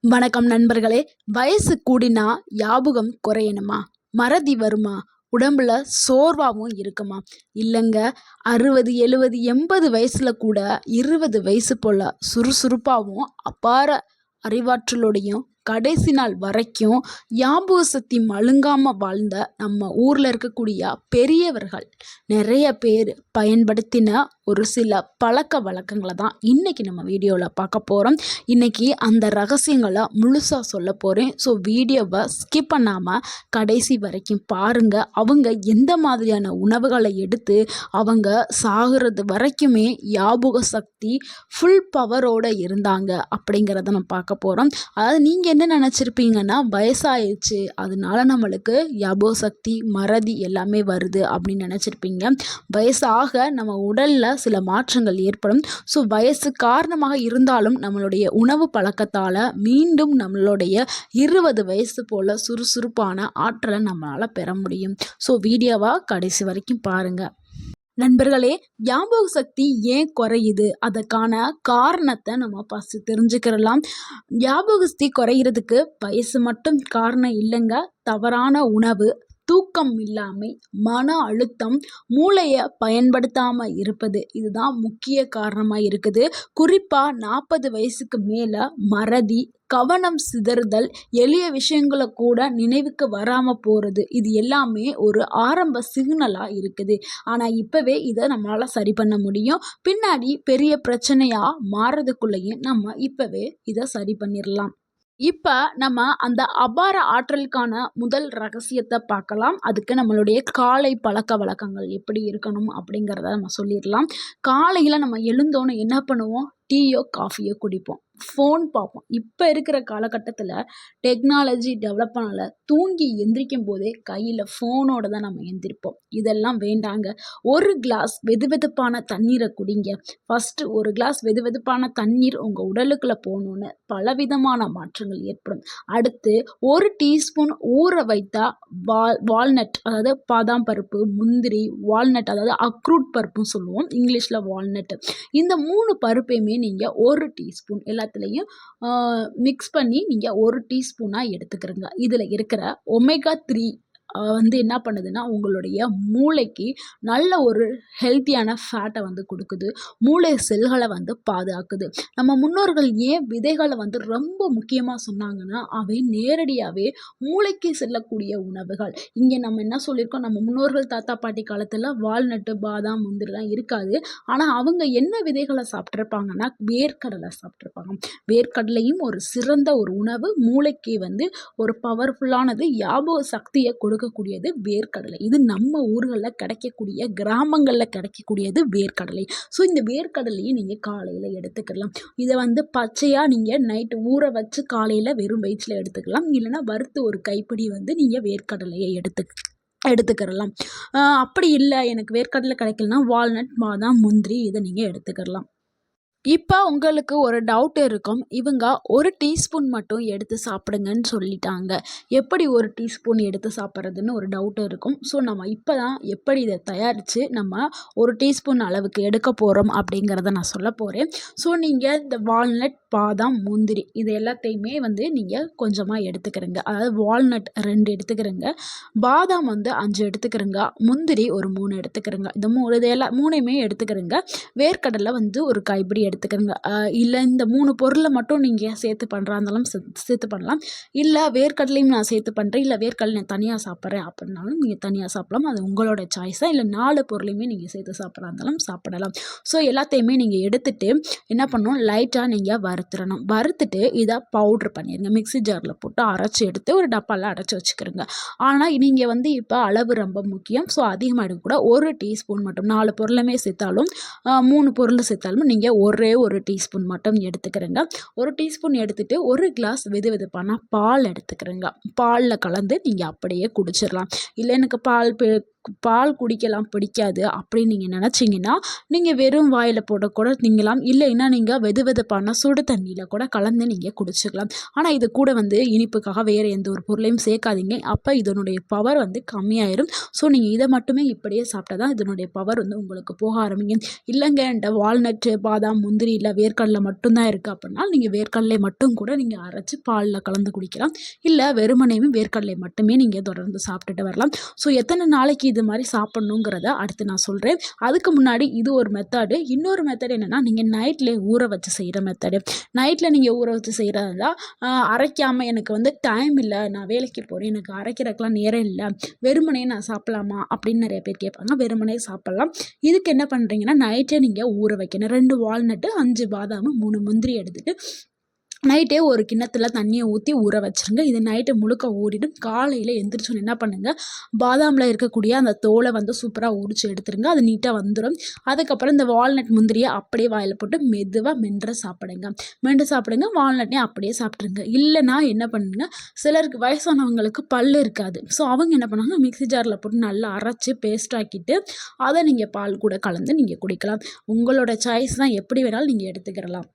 வணக்கம் நண்பர்களே. வயசு கூடினா ஞாபகம் குறையணுமா? மறதி வருமா? உடம்புல சோர்வாகவும் இருக்குமா? இல்லைங்க அறுபது எழுபது எண்பது வயசில் கூட இருபது வயசு போல் சுறுசுறுப்பாகவும் அபார அறிவாற்றலோடையும் கடைசி நாள் வரைக்கும் ஞாபக சக்தி மழுங்காமல் வாழ்ந்த நம்ம ஊரில் இருக்கக்கூடிய பெரியவர்கள் நிறைய பேர் பயன்படுத்தின ஒரு சில பழக்க வழக்கங்களை தான் இன்றைக்கி நம்ம வீடியோவில் பார்க்க போகிறோம் இன்றைக்கி அந்த ரகசியங்களை முழுசாக சொல்ல போகிறேன் ஸோ வீடியோவை ஸ்கிப் பண்ணாமல் கடைசி வரைக்கும் பாருங்கள் அவங்க எந்த மாதிரியான உணவுகளை எடுத்து அவங்க சாகிறது வரைக்குமே ஞாபக சக்தி ஃபுல் பவரோடு இருந்தாங்க அப்படிங்கிறத நம்ம பார்க்க போகிறோம் அதாவது நீங்கள் என்ன நினச்சிருப்பீங்கன்னா வயசாயிடுச்சு. அதனால நம்மளுக்கு ஞாபக சக்தி மறதி எல்லாமே வருது அப்படின்னு நினச்சிருப்பீங்க. வயசாக நம்ம உடலில் சில மாற்றங்கள் ஏற்படும். ஸோ வயசு காரணமாக இருந்தாலும் நம்மளுடைய உணவு பழக்கத்தால் மீண்டும் நம்மளுடைய இருபது வயசு போல் சுறுசுறுப்பான ஆற்றலை நம்மளால் பெற முடியும். ஸோ வீடியோவாக கடைசி வரைக்கும் பாருங்கள் நண்பர்களே ஞாபக சக்தி ஏன் குறையுது? அதற்கான காரணத்தை நம்ம ஃபஸ்ட்டு தெரிஞ்சுக்கிறலாம். ஞாபக சக்தி குறையிறதுக்கு வயசு மட்டும் காரணம் இல்லைங்க. தவறான உணவு தூக்கம் இல்லாமை மன அழுத்தம் மூளையை பயன்படுத்தாமல் இருப்பது. இதுதான் முக்கிய காரணமாக இருக்குது. குறிப்பாக நாற்பது வயசுக்கு மேலே மறதி கவனம் சிதறுதல் எளிய விஷயங்களை கூட நினைவுக்கு வராமல் போகிறது இது எல்லாமே ஒரு ஆரம்ப சிக்னலாக இருக்குது. ஆனால் இப்போவே இதை நம்மளால் சரி பண்ண முடியும். பின்னாடி பெரிய பிரச்சனையாக மாறுறதுக்குள்ளேயும் நம்ம இப்போவே இதை சரி பண்ணிடலாம் இப்போ நம்ம அந்த அபார ஆற்றலுக்கான முதல் ரகசியத்தை பார்க்கலாம். அதுக்கு நம்மளுடைய காலை பழக்க வழக்கங்கள் எப்படி இருக்கணும் அப்படிங்கிறத நம்ம சொல்லிடலாம். காலையில் நம்ம எழுந்தோன்னு என்ன பண்ணுவோம்? டீயோ காஃபியோ குடிப்போம். ஃபோன் பார்ப்போம். இப்போ இருக்கிற காலகட்டத்தில் டெக்னாலஜி டெவலப் ஆனால் தூங்கி எந்திரிக்கும் போதே கையில் ஃபோனோட தான் நம்ம எந்திரிப்போம். இதெல்லாம் வேண்டாங்க. ஒரு கிளாஸ் வெது வெதுப்பான தண்ணீரை குடிங்க. ஃபஸ்ட்டு ஒரு கிளாஸ் வெது வெதுப்பான தண்ணீர் உங்கள் உடலுக்குள்ளே போகணுன்னு பலவிதமான மாற்றங்கள் ஏற்படும். அடுத்து ஒரு டீஸ்பூன் ஊற வைத்தா வால் வால்நட் அதாவது பாதாம் பருப்பு முந்திரி வால்நட் அதாவது அக்ரூட் பருப்புன்னு சொல்லுவோம். இங்கிலீஷில் வால்நட் இந்த மூணு பருப்பையுமே நீங்கள் ஒரு டீஸ்பூன் எல்லாத்துலேயும் மிக்ஸ் பண்ணி நீங்கள் ஒரு டீஸ்பூனாக எடுத்துக்கிறங்க. இதில் இருக்கிற ஒமேகா த்ரீ வந்து என்ன பண்ணுதுன்னா உங்களுடைய மூளைக்கு நல்ல ஒரு ஹெல்த்தியான ஃபேட்டை வந்து கொடுக்குது. மூளை செல்களை வந்து பாதுகாக்குது. நம்ம முன்னோர்கள் ஏன் விதைகளை வந்து ரொம்ப முக்கியமாக சொன்னாங்கன்னா அவை நேரடியாகவே மூளைக்கு செல்லக்கூடிய உணவுகள். இங்கே நம்ம என்ன சொல்லியிருக்கோம் நம்ம முன்னோர்கள் தாத்தா பாட்டி காலத்தில் வால்நட்டு பாதாம் முந்திரிலாம் இருக்காது. ஆனால் அவங்க என்ன விதைகளை சாப்பிட்ருப்பாங்கன்னா வேர்க்கடலை சாப்பிட்ருப்பாங்க வேர்க்கடலையும் ஒரு சிறந்த ஒரு உணவு. மூளைக்கு வந்து ஒரு பவர்ஃபுல்லானது ஞாபக சக்தியை கொடுக்க இருக்கக்கூடியது வேர்க்கடலை. இது நம்ம ஊர்களில் கிடைக்கக்கூடிய கிராமங்களில் கிடைக்கக்கூடியது வேர்க்கடலை. ஸோ இந்த வேர்க்கடலையை நீங்கள் காலையில் எடுத்துக்கலாம். இதை வந்து பச்சையாக நீங்கள் நைட்டு ஊற வச்சு காலையில் வெறும் வயிற்றில் எடுத்துக்கலாம். இல்லைனா வறுத்து ஒரு கைப்பிடி வந்து நீங்கள் வேர்க்கடலையை எடுத்து எடுத்துக்கிறலாம் அப்படி இல்லை. எனக்கு வேர்க்கடலை கிடைக்கலனா வால்நட் பாதாம் முந்திரி இதை நீங்கள் எடுத்துக்கிறலாம் இப்போ உங்களுக்கு ஒரு டவுட் இருக்கும். இவங்க ஒரு டீஸ்பூன் மட்டும் எடுத்து சாப்பிடுங்கன்னு சொல்லிட்டாங்க. எப்படி ஒரு டீஸ்பூன் எடுத்து சாப்பிட்றதுன்னு ஒரு டவுட் இருக்கும். ஸோ நம்ம இப்போ தான் எப்படி இதை தயாரித்து நம்ம ஒரு டீஸ்பூன் அளவுக்கு எடுக்க போகிறோம் அப்படிங்கிறத நான் சொல்ல போகிறேன் ஸோ நீங்கள் இந்த வால்நட் பாதாம் முந்திரி இது எல்லாத்தையுமே வந்து நீங்கள் கொஞ்சமாக எடுத்துக்கிறங்க. அதாவது வால்நட் ரெண்டு எடுத்துக்கிறங்க. பாதாம் வந்து அஞ்சு எடுத்துக்கிறங்க. முந்திரி ஒரு மூணு எடுத்துக்கிறங்க. இந்த மூணு இது எல்லா மூணையுமே எடுத்துக்கிறங்க. வேர்க்கடலை வந்து ஒரு கைப்பிடி எடுத்து எடுத்துக்கோங்க. இல்லை இந்த மூணு பொருளை மட்டும் நீங்கள் சேர்த்து பண்ணுறா இருந்தாலும் சேர்த்து பண்ணலாம். இல்லை வேர்க்கடலையும் நான் சேர்த்து பண்ணுறேன் இல்லை வேர்க்கடலை நான் தனியாக சாப்பிட்றேன் அப்படின்னாலும் நீங்கள் தனியாக சாப்பிடலாம். அது உங்களோட சாய்ஸாக இல்லை நாலு பொருளையுமே நீங்கள் சேர்த்து சாப்பிட்றா இருந்தாலும் சாப்பிடலாம். ஸோ எல்லாத்தையுமே நீங்கள் எடுத்துகிட்டு என்ன பண்ணணும்? லைட்டாக நீங்கள் வறுத்துடணும் வறுத்துட்டு இதை பவுட்ரு பண்ணிடுங்க மிக்ஸி ஜாரில் போட்டு அரைச்சி எடுத்து ஒரு டப்பாவில் அடைச்சி வச்சுக்கிறோங்க. ஆனால் நீங்கள் வந்து இப்போ அளவு ரொம்ப முக்கியம். ஸோ அதிகமாக எடுக்கக்கூட ஒரு டீஸ்பூன் மட்டும். நாலு பொருளுமே சேர்த்தாலும் மூணு பொருள் சேர்த்தாலும் நீங்கள் ஒரு ஒரே ஒரு டீஸ்பூன் மட்டும் எடுத்துக்கிறேங்க. ஒரு டீஸ்பூன் எடுத்துகிட்டு ஒரு கிளாஸ் வெது வெதுப்பான பால் எடுத்துக்கிறேங்க. பாலில் கலந்து நீங்கள் அப்படியே குடிச்சிடலாம் இல்லை எனக்கு பால் பால் குடிக்கலாம் பிடிக்காது அப்படின்னு நீங்கள் நினச்சிங்கன்னா நீங்கள் வெறும் வாயில் போட கூட நீங்களாம் இல்லைன்னா நீங்கள் வெது வெதுப்பான சுடு தண்ணியில் கூட கலந்து நீங்கள் குடிச்சிக்கலாம். ஆனால் இது கூட வந்து இனிப்புக்காக வேறு எந்த ஒரு பொருளையும் சேர்க்காதீங்க. அப்போ இதனுடைய பவர் வந்து கம்மியாயிரும். ஸோ நீங்கள் இதை மட்டுமே இப்படியே சாப்பிட்டா தான் இதனுடைய பவர் வந்து உங்களுக்கு போக ஆரம்பிங்க இல்லைங்க இந்த வால்நட்டு பாதாம் முந்திரி இல்லை வேர்க்கடலை மட்டும்தான் இருக்குது அப்படின்னா நீங்கள் வேர்க்கடலை மட்டும் கூட நீங்கள் அரைச்சி பாலில் கலந்து குடிக்கலாம். இல்லை வெறுமனையும் வேர்க்கடலை மட்டுமே நீங்கள் தொடர்ந்து சாப்பிட்டுட்டு வரலாம். ஸோ எத்தனை நாளைக்கு இது மாதிரி சாப்பிட்ணுங்கிறத அடுத்து நான் சொல்கிறேன் அதுக்கு முன்னாடி இது ஒரு மெத்தடு இன்னொரு மெத்தட் என்னென்னா நீங்கள் நைட்லேயே ஊற வச்சு செய்கிற மெத்தடு நைட்டில் நீங்கள் ஊற வச்சு செய்கிறதா அரைக்காமல் எனக்கு வந்து டைம் இல்லை நான் வேலைக்கு போகிறேன் எனக்கு அரைக்கிறதுக்கெலாம் நேரம் இல்லை வெறுமனே நான் சாப்பிட்லாமா அப்படின்னு நிறைய பேர் கேட்பாங்க. வெறுமனே சாப்பிட்லாம். இதுக்கு என்ன பண்ணுறீங்கன்னா நைட்டே நீங்கள் ஊற வைக்கணும். ரெண்டு வால்நட்டு அஞ்சு பாதாம் மூணு முந்திரி எடுத்துகிட்டு நைட்டே ஒரு கிண்ணத்தில் தண்ணியை ஊற்றி ஊற வச்சுருங்க. இது நைட்டு முழுக்க ஊறிடும். காலையில் எந்திரிச்சோன்னு என்ன பண்ணுங்கள் பாதாமில் இருக்கக்கூடிய அந்த தோலை வந்து சூப்பராக உரிச்சு எடுத்துருங்க. அது நீட்டாக வந்துடும் அதுக்கப்புறம் இந்த வால்நட் முந்திரியை அப்படியே வாயில் போட்டு மெதுவாக மென்று சாப்பிடுங்க. மென்று சாப்பிடுங்க. வால்நட்டையும் அப்படியே சாப்பிட்ருங்க இல்லைனா என்ன பண்ணுங்க? சிலருக்கு வயசானவங்களுக்கு பல் இருக்காது. ஸோ அவங்க என்ன பண்ணுவாங்க? மிக்சி ஜாரில் போட்டு நல்லா அரைச்சி பேஸ்ட் ஆக்கிட்டு அதை நீங்கள் பால் கூட கலந்து நீங்கள் குடிக்கலாம். உங்களோட சாய்ஸ் தான். எப்படி வேணாலும் நீங்கள் எடுத்துக்கிடலாம்.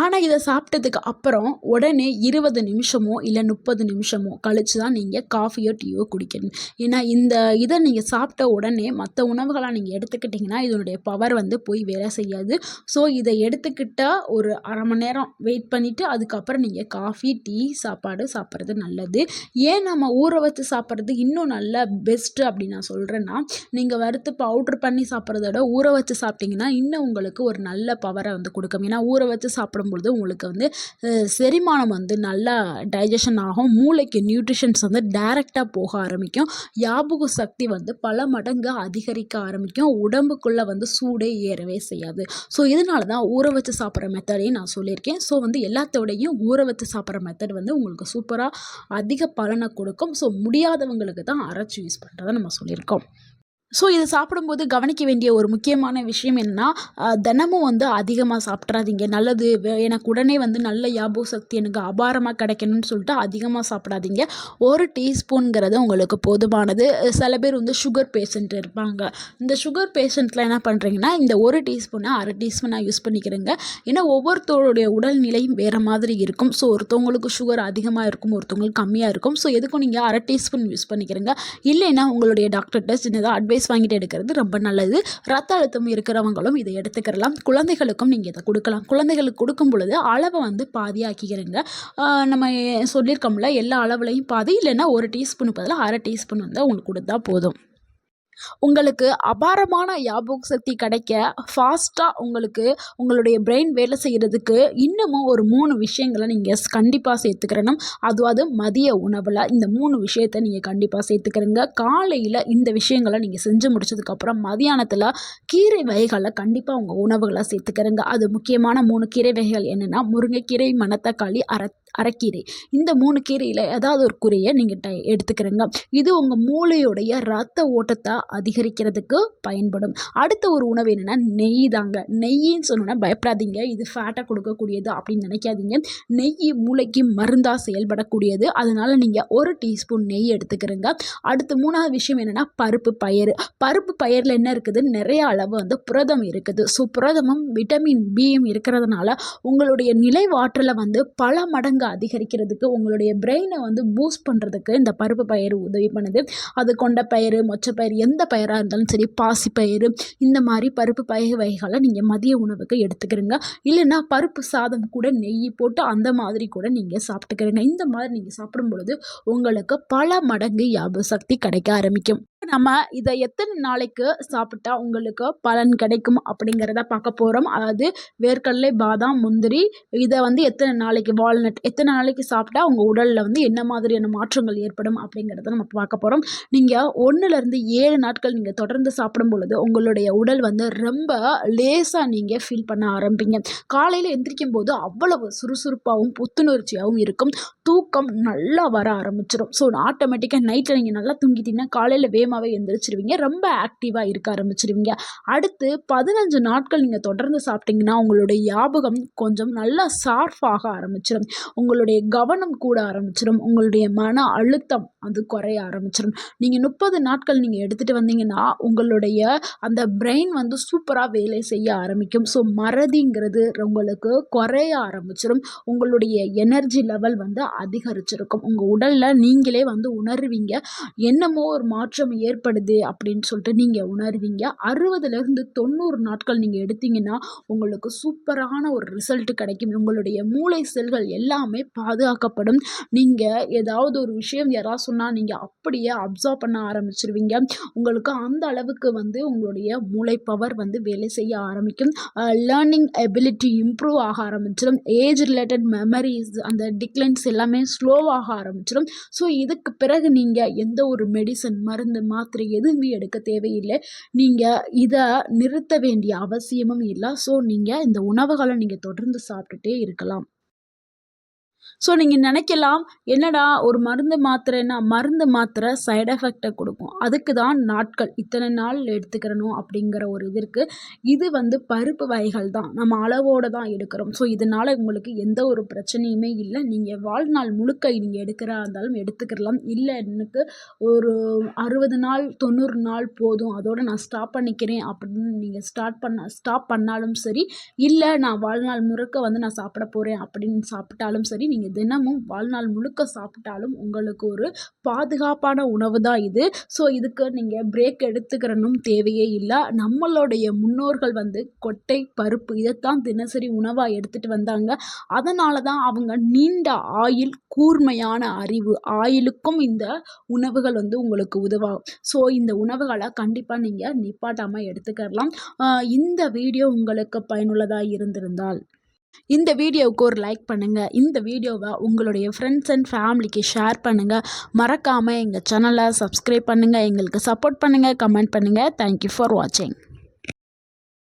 ஆனால் இதை சாப்பிட்டதுக்கு அப்புறம் உடனே இருபது நிமிஷமோ இல்லை முப்பது நிமிஷமோ கழித்து தான் நீங்கள் காஃபியோ டீயோ குடிக்கணும். ஏன்னா இந்த இதை நீங்கள் சாப்பிட்ட உடனே மற்ற உணவுகளாக நீங்கள் எடுத்துக்கிட்டிங்கன்னா இதனுடைய பவர் வந்து போய் வேலை செய்யாது. ஸோ இதை எடுத்துக்கிட்டால் ஒரு அரை மணி நேரம் வெயிட் பண்ணிவிட்டு அதுக்கப்புறம் நீங்கள் காஃபி டீ சாப்பாடு சாப்பிட்றது நல்லது. ஏன் நம்ம ஊற வச்சு சாப்பிட்றது இன்னும் நல்ல பெஸ்ட்டு அப்படின்னு நான் சொல்கிறேன்னா நீங்கள் வறுத்து பவுட்ரு பண்ணி சாப்பிட்றத விட ஊற வச்சு சாப்பிட்டிங்கன்னா இன்னும் உங்களுக்கு ஒரு நல்ல பவரை வந்து கொடுக்கும். ஏன்னா ஊற வச்சு சாப்பிடும் சாப்பிடும்பொழுது உங்களுக்கு வந்து செரிமானம் வந்து நல்லா டைஜஷன் ஆகும். மூளைக்கு நியூட்ரிஷன்ஸ் வந்து டைரெக்டாக போக ஆரம்பிக்கும். ஞாபக சக்தி வந்து பல மடங்கு அதிகரிக்க ஆரம்பிக்கும். உடம்புக்குள்ளே வந்து சூடே ஏறவே செய்யாது. ஸோ இதனால தான் ஊற வச்சு சாப்பிட்ற மெத்தடையும் நான் சொல்லியிருக்கேன். ஸோ வந்து எல்லாத்தோடையும் ஊற வச்சு சாப்பிட்ற மெத்தட் வந்து உங்களுக்கு சூப்பராக அதிக பலனை கொடுக்கும். ஸோ முடியாதவங்களுக்கு தான் அரைச்சி யூஸ் பண்ணுறதை நம்ம சொல்லியிருக்கோம். ஸோ இதை சாப்பிடும்போது கவனிக்க வேண்டிய ஒரு முக்கியமான விஷயம் என்னென்னா தினமும் வந்து அதிகமாக சாப்பிட்றாதீங்க. நல்லது எனக்கு உடனே வந்து நல்ல ஞாபக சக்தி எனக்கு அபாரமாக கிடைக்கணும்னு சொல்லிட்டு அதிகமாக சாப்பிடாதீங்க. ஒரு டீஸ்பூனுங்கிறது உங்களுக்கு போதுமானது. சில பேர் வந்து சுகர் பேஷண்ட் இருப்பாங்க. இந்த சுகர் பேஷண்ட்டில் என்ன பண்ணுறீங்கன்னா இந்த ஒரு டீஸ்பூனை அரை டீஸ்பூனாக யூஸ் பண்ணிக்கிறேங்க. ஏன்னா ஒவ்வொருத்தருடைய உடல்நிலையும் வேறு மாதிரி இருக்கும். ஸோ ஒருத்தவங்களுக்கு சுகர் அதிகமாக இருக்கும் ஒருத்தவங்களுக்கு கம்மியாக இருக்கும். ஸோ எதுக்கும் நீங்கள் அரை டீஸ்பூன் யூஸ் பண்ணிக்கிறேங்க. இல்லைன்னா உங்களுடைய டாக்டர்கிட்ட சின்னதாக அட்வைஸ் அட்வைஸ் வாங்கிட்டு எடுக்கிறது ரொம்ப நல்லது. ரத்த அழுத்தம் இருக்கிறவங்களும் இதை எடுத்துக்கிறலாம் குழந்தைகளுக்கும் நீங்கள் இதை கொடுக்கலாம். குழந்தைகளுக்கு கொடுக்கும் பொழுது அளவை வந்து பாதியாக்கிக்கிறங்க. நம்ம சொல்லியிருக்கோம்ல எல்லா அளவுலையும் பாதி இல்லைன்னா ஒரு டீஸ்பூன் பதிலாக அரை டீஸ்பூன் வந்து அவங்களுக்கு கொடுத்தா போதும். உங்களுக்கு அபாரமான ஞாபக சக்தி கிடைக்க ஃபாஸ்ட்டாக உங்களுக்கு உங்களுடைய பிரெயின் வேலை செய்கிறதுக்கு இன்னமும் ஒரு மூணு விஷயங்களை நீங்கள் கண்டிப்பாக சேர்த்துக்கிறணும். அதுவாது மதிய உணவில் இந்த மூணு விஷயத்தை நீங்கள் கண்டிப்பாக சேர்த்துக்கிறீங்க. காலையில் இந்த விஷயங்களை நீங்கள் செஞ்சு முடிச்சதுக்கப்புறம் மதியானத்தில் கீரை வகைகளை கண்டிப்பாக உங்கள் உணவுகளை சேர்த்துக்கிறேங்க. அது முக்கியமான மூணு கீரை வகைகள் என்னென்னா முருங்கைக்கீரை மணத்தக்காளி அரை அரைக்கீரை. இந்த மூணு கீரையில் ஏதாவது ஒரு குறையை நீங்கள் டை எடுத்துக்கிறீங்க. இது உங்கள் மூளையுடைய ரத்த ஓட்டத்தை அதிகரிக்கிறதுக்கு பயன்படும். அடுத்த ஒரு உணவு என்னென்னா நெய் தாங்க. நெய்ன்னு சொன்னோன்னா பயப்படாதீங்க. இது ஃபேட்டாக கொடுக்கக்கூடியது அப்படின்னு நினைக்காதீங்க. நெய் மூளைக்கு மருந்தாக செயல்படக்கூடியது. அதனால் நீங்கள் ஒரு டீஸ்பூன் நெய் எடுத்துக்கிறீங்க. அடுத்து மூணாவது விஷயம் என்னென்னா பருப்பு பயிர் பருப்பு பயிரில் என்ன இருக்குது? நிறைய அளவு வந்து புரதம் இருக்குது. ஸோ புரதமும் விட்டமின் பியும் இருக்கிறதுனால உங்களுடைய நிலைவாற்றலை வந்து பல மடங்கு அதிகரிக்கிறதுக்கு உங்களுடைய பிரெயினை வந்து பூஸ்ட் பண்ணுறதுக்கு இந்த பருப்பு பயிர் உதவி பண்ணுது. அது கொண்ட பயிர் மொச்சப்பயிர் எந்த எந்த பயிராக இருந்தாலும் சரி பாசிப்பயிறு இந்த மாதிரி பருப்பு பயிர் வகைகளை நீங்கள் மதிய உணவுக்கு எடுத்துக்கிறீங்க. இல்லைன்னா பருப்பு சாதம் கூட நெய் போட்டு அந்த மாதிரி கூட நீங்கள் சாப்பிட்டுக்கிறீங்க. இந்த மாதிரி நீங்கள் சாப்பிடும் பொழுது உங்களுக்கு பல மடங்கு ஞாபக சக்தி கிடைக்க ஆரம்பிக்கும். நம்ம இதை எத்தனை நாளைக்கு சாப்பிட்டா உங்களுக்கு பலன் கிடைக்கும் அப்படிங்கிறத பார்க்க போகிறோம் அதாவது வேர்க்கடலை பாதாம் முந்திரி இதை வந்து எத்தனை நாளைக்கு வால்நட் எத்தனை நாளைக்கு சாப்பிட்டா உங்கள் உடலில் வந்து என்ன மாதிரியான மாற்றங்கள் ஏற்படும் அப்படிங்கிறத நம்ம பார்க்க போகிறோம் நீங்கள் ஒன்றுலேருந்து ஏழு நாட்கள் நீங்கள் தொடர்ந்து சாப்பிடும் பொழுது உங்களுடைய உடல் வந்து ரொம்ப லேசாக நீங்கள் ஃபீல் பண்ண ஆரம்பிங்க. காலையில் எந்திரிக்கும் போது அவ்வளவு சுறுசுறுப்பாகவும் புத்துணர்ச்சியாகவும் இருக்கும். தூக்கம் நல்லா வர ஆரம்பிச்சிடும் ஸோ ஆட்டோமேட்டிக்காக நைட்டில் நீங்கள் நல்லா தூங்கிட்டீங்கன்னா காலையில் வேகமாக சீக்கிரமாகவே எந்திரிச்சிருவீங்க. ரொம்ப ஆக்டிவாக இருக்க ஆரம்பிச்சிருவீங்க. அடுத்து பதினஞ்சு நாட்கள் நீங்கள் தொடர்ந்து சாப்பிட்டிங்கன்னா உங்களுடைய ஞாபகம் கொஞ்சம் நல்லா ஷார்ஃபாக ஆரம்பிச்சிடும் உங்களுடைய கவனம் கூட ஆரம்பிச்சிடும் உங்களுடைய மன அழுத்தம் அது குறைய ஆரம்பிச்சிடும் நீங்கள் முப்பது நாட்கள் நீங்கள் எடுத்துகிட்டு வந்தீங்கன்னா உங்களுடைய அந்த பிரெயின் வந்து சூப்பராக வேலை செய்ய ஆரம்பிக்கும். ஸோ மறதிங்கிறது உங்களுக்கு குறைய ஆரம்பிச்சிடும் உங்களுடைய எனர்ஜி லெவல் வந்து அதிகரிச்சிருக்கும். உங்கள் உடலில் நீங்களே வந்து உணர்வீங்க. என்னமோ ஒரு மாற்றம் ஏற்படுது அப்படின்னு சொல்லிட்டு நீங்கள் உணர்வீங்க. அறுபதுலேருந்து தொண்ணூறு நாட்கள் நீங்கள் எடுத்தீங்கன்னா உங்களுக்கு சூப்பரான ஒரு ரிசல்ட் கிடைக்கும். உங்களுடைய மூளை செல்கள் எல்லாமே பாதுகாக்கப்படும். நீங்கள் ஏதாவது ஒரு விஷயம் யாராவது சொன்னால் நீங்கள் அப்படியே அப்சர்வ் பண்ண ஆரம்பிச்சிருவீங்க. உங்களுக்கு அந்த அளவுக்கு வந்து உங்களுடைய மூளை பவர் வந்து வேலை செய்ய ஆரம்பிக்கும். லேர்னிங் எபிலிட்டி இம்ப்ரூவ் ஆக ஆரம்பிச்சிடும் ஏஜ் ரிலேட்டட் மெமரிஸ் அந்த டிக்ளைன்ஸ் எல்லாமே ஸ்லோவாக ஆரம்பிச்சிடும் ஸோ இதுக்கு பிறகு நீங்கள் எந்த ஒரு மெடிசன் மருந்து மாத்திரை எதுவுமே எடுக்க தேவையில்லை. நீங்கள் இதை நிறுத்த வேண்டிய அவசியமும் இல்லை. ஸோ நீங்கள் இந்த உணவுகளை நீங்கள் தொடர்ந்து சாப்பிட்டுட்டே இருக்கலாம். ஸோ நீங்கள் நினைக்கலாம் என்னடா ஒரு மருந்து மாத்திரைன்னா மருந்து மாத்திரை சைடு எஃபெக்டை கொடுக்கும். அதுக்கு தான் நாட்கள் இத்தனை நாள் எடுத்துக்கிறணும் அப்படிங்கிற ஒரு இது இருக்குது இது வந்து பருப்பு வகைகள் தான். நம்ம அளவோடு தான் எடுக்கிறோம். ஸோ இதனால் உங்களுக்கு எந்த ஒரு பிரச்சனையுமே இல்லை. நீங்கள் வாழ்நாள் முழுக்க நீங்கள் எடுக்கிறா இருந்தாலும் எடுத்துக்கிறலாம் இல்லை எனக்கு ஒரு அறுபது நாள் தொண்ணூறு நாள் போதும். அதோடு நான் ஸ்டாப் பண்ணிக்கிறேன் அப்படின்னு நீங்கள் ஸ்டார்ட் பண்ண ஸ்டாப் பண்ணாலும் சரி இல்லை நான் வாழ்நாள் முழுக்க வந்து நான் சாப்பிட போகிறேன் அப்படின்னு சாப்பிட்டாலும் சரி நீங்கள் தினமும் வாழ்நாள் முழுக்க சாப்பிட்டாலும் உங்களுக்கு ஒரு பாதுகாப்பான உணவு தான் இது. ஸோ இதுக்கு நீங்கள் பிரேக் எடுத்துக்கிறனும் தேவையே இல்லை. நம்மளுடைய முன்னோர்கள் வந்து கொட்டை பருப்பு இதைத்தான் தினசரி உணவாக எடுத்துகிட்டு வந்தாங்க. அதனால தான் அவங்க நீண்ட ஆயில் கூர்மையான அறிவு ஆயிலுக்கும் இந்த உணவுகள் வந்து உங்களுக்கு உதவாகும். ஸோ இந்த உணவுகளை கண்டிப்பாக நீங்கள் நிப்பாட்டாமல் எடுத்துக்கலாம் இந்த வீடியோ உங்களுக்கு பயனுள்ளதாக இருந்திருந்தால் இந்த வீடியோவுக்கு ஒரு லைக் பண்ணுங்கள் இந்த வீடியோவை உங்களுடைய ஃப்ரெண்ட்ஸ் அண்ட் ஃபேமிலிக்கு ஷேர் பண்ணுங்கள் மறக்காமல் எங்கள் சேனலை சப்ஸ்கிரைப் பண்ணுங்கள் எங்களுக்கு சப்போர்ட் பண்ணுங்கள் கமெண்ட் பண்ணுங்கள் தேங்க்யூ ஃபார் வாட்சிங்